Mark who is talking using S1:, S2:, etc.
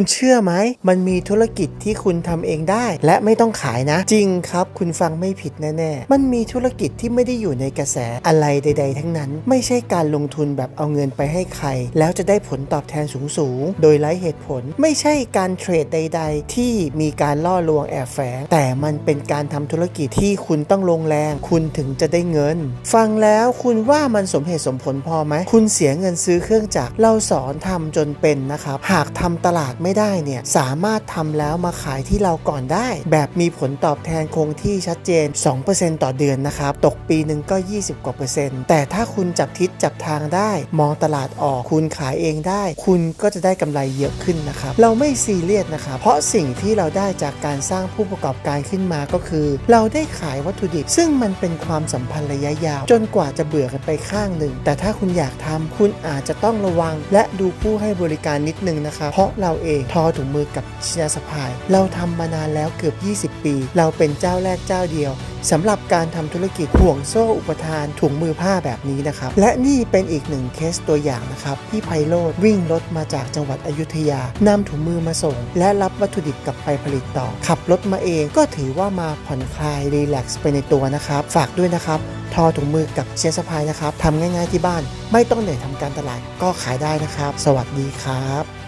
S1: คุณเชื่อไหม มันมีธุรกิจที่คุณทำเองได้ และไม่ต้องขายนะ จริงครับ คุณฟังไม่ผิดแน่ๆ มันมีธุรกิจที่ไม่ได้อยู่ในกระแสอะไรใด ๆ ทั้งนั้น ไม่ใช่การลงทุนแบบเอาเงินไปให้ใคร แล้วจะได้ผลตอบแทนสูงๆ โดยไร้เหตุผล ไม่ใช่การเทรดใด ๆ ที่มีการล่อลวงแอบแฝง แต่มันเป็นการทำธุรกิจที่คุณต้องลงแรง คุณถึงจะได้เงิน ฟังแล้วคุณว่ามันสมเหตุสมผลพอไหม คุณเสียเงินซื้อเครื่องจักร เราสอนทำจนเป็นนะครับ หากทำตลาดไม่ไม่ได้เนี่ยสามารถทำแล้วมาขายที่เราก่อนได้ แบบมีผลตอบแทนคงที่ชัดเจน 2%ต่อเดือนนะครับ ตกปีหนึ่งก็ 20 กว่าเปอร์เซ็นต์แต่ถ้าคุณจับทิศจับทางได้ มองตลาดออก คุณขายเองได้ คุณก็จะได้กำไรเยอะขึ้นนะครับ เราไม่ซีเรียสนะครับ เพราะสิ่งที่เราได้จากการสร้างผู้ประกอบการขึ้นมาก็คือ เราได้ขายวัตถุดิบ ซึ่งมันเป็นความสัมพันธ์ระยะยาว จนกว่าจะเบื่อกันไปข้างหนึ่ง แต่ถ้าคุณอยากทำคุณอาจจะต้องระวัง และดูผู้ให้บริการนิดนึงนะครับเพราะเราเองทอถุงมือกับชินาสพาย เราทำมานานแล้วเกือบ 20 ปี เราเป็นเจ้าแรกเจ้าเดียวสำหรับการทำธุรกิจห่วงโซ่อุปทานถุงมือผ้าแบบนี้นะครับ และนี่เป็นอีกหนึ่งเคสตัวอย่างนะครับที่ไพโรดวิ่งรถมาจากจังหวัดอยุธยานำถุงมือมาส่ง และรับวัตถุดิบกลับไปผลิตต่อ ขับรถมาเองก็ถือว่ามาผ่อนคลายรีแลกซ์ไปในตัวนะครับ ฝากด้วยนะครับ ทอถุงมือกับเชนสพายนะครับทำง่ายๆที่บ้าน ไม่ต้องเหนื่อยทำการตลาดก็ขายได้นะครับ สวัสดีครับ